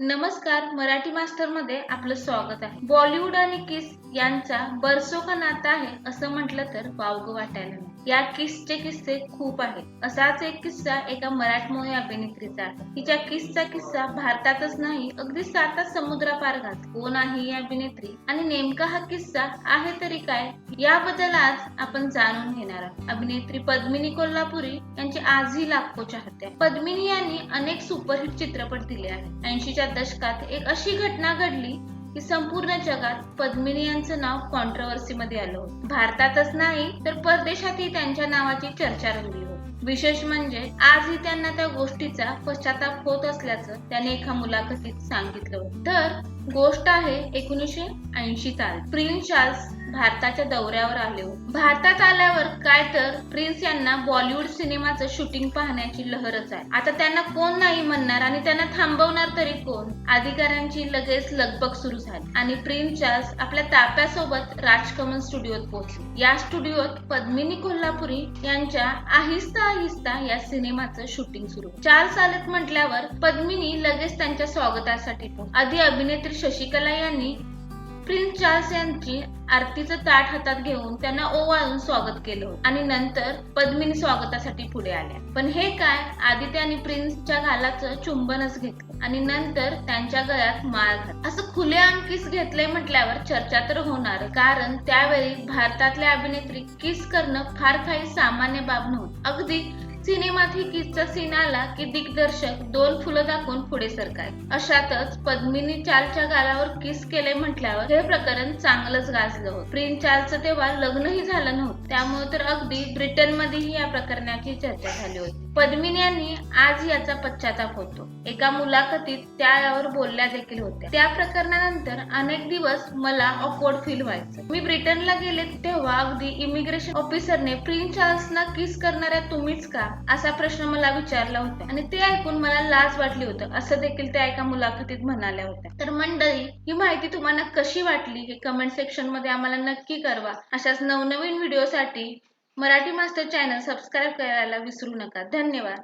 नमस्कार मराठी मास्टरमध्ये आपलं स्वागत आहे बॉलिवूड आणि किस यांचा बरसो का नाता आहे असं म्हटलं तर वावग वाटायला नाही. या किसचे किस्से खूप आहेत. असाच एक किस्सा एका मराठमोळी अभिनेत्रीचा आहे. तिच्या किसचा किस्सा भारतातच नाही अगदी साता समुद्रापारगात. कोण आहे ही अभिनेत्री आणि नेमका हा किस्सा आहे तरी काय याबद्दल आज आपण जाणून घेणार आहोत. अभिनेत्री पद्मिनी कोल्हापुरी यांची आजही लाखो चाहत्या पद्मिनी यांनी अनेक सुपरहिट चित्रपट दिले आहेत. ऐंशीच्या दशकात एक अशी घटना घडली की संपूर्ण जगात पद्मिनी यांचं नाव कॉन्ट्रवर्सीमध्ये आलं होतं. भारतातच नाही तर परदेशातही त्यांच्या नावाची चर्चा रंगली होती. विशेष म्हणजे आजही त्यांना त्या गोष्टीचा पश्चाताप होत असल्याचं त्याने एका मुलाखतीत सांगितलं होतं. तर गोष्ट आहे एकोणीसशे ऐंशी साल. प्रिन्स चार्ल्स भारताच्या दौऱ्यावर आले होते भारतात आल्यावर काय तर प्रिन्स यांना बॉलिवूड सिनेमाचं शूटिंग पाहण्याची लहरच आहे. आता त्यांना कोण नाही म्हणणार आणि त्यांना थांबवणार तरी कोण? अधिकाऱ्यांची लगेच लगबग सुरू झाली. आणि प्रिन्स आपल्या ताप्यासोबत राजकमल स्टुडिओत पोहोचले. या स्टुडिओत पद्मिनी कोल्हापुरी यांच्या आहिस्ता आहिस्ता या सिनेमाचं शूटिंग सुरू. चार सालत म्हटल्यावर पद्मिनी लगेच त्यांच्या स्वागतासाठी आधी अभिनेत्री शशिकला यांनी प्रिन्स चार्ल्स यांची आरतीचं ताट हातात घेऊन त्यांना ओवाळून स्वागत केलं आणि नंतर पद्मिनी स्वागतासाठी पुढे आल्या. पण हे काय? आदित्य आणि प्रिन्सच्या घालाचं चुंबनच घेतलं आणि नंतर त्यांच्या गळ्यात माळ घात असं खुलेआम किस घेतलंय म्हटल्यावर चर्चा तर होणार कारण त्यावेळी भारतातल्या अभिनेत्री किस करणं फार काही सामान्य बाब नव्हती. अगदी सिनेमात किसचा सीन आला की दिग्दर्शक दोन फुलं दाखवून पुढे सरकाय. अशातच पद्मिनी चालच्या गालावर किस केले म्हटल्यावर हे प्रकरण चांगलंच गाजलं होतं. प्रिन्स चालचं तेव्हा लग्नही झालं नव्हतं. त्यामुळे तर अगदी ब्रिटनमध्येही या प्रकरणाची चर्चा झाली होती. पद्मिनी यांनी आज याचा पश्चाताप होतो. एका मुलाखतीत त्या यावर बोलल्या देखील होत्या. त्या प्रकरणानंतर अनेक दिवस मला ऑकवर्ड फील व्हायचं. मी ब्रिटनला गेले तेव्हा अगदी इमिग्रेशन ऑफिसरने प्रिन्स चार्ल्सना किस करणाऱ्या तुम्हीच का? असा प्रश्न मला विचारला होता. आणि ते ऐकून मला लाज वाटली होतं. असं देखील त्या एका मुलाखतीत म्हणाल्या होत्या. तर मंडळी ही माहिती तुम्हाला कशी वाटली हे कमेंट सेक्शनमध्ये आम्हाला नक्की कळवा. अशाच नवनवीन व्हिडिओसाठी मराठी मास्टर चॅनल सबस्क्राईब करायला विसरू नका. धन्यवाद.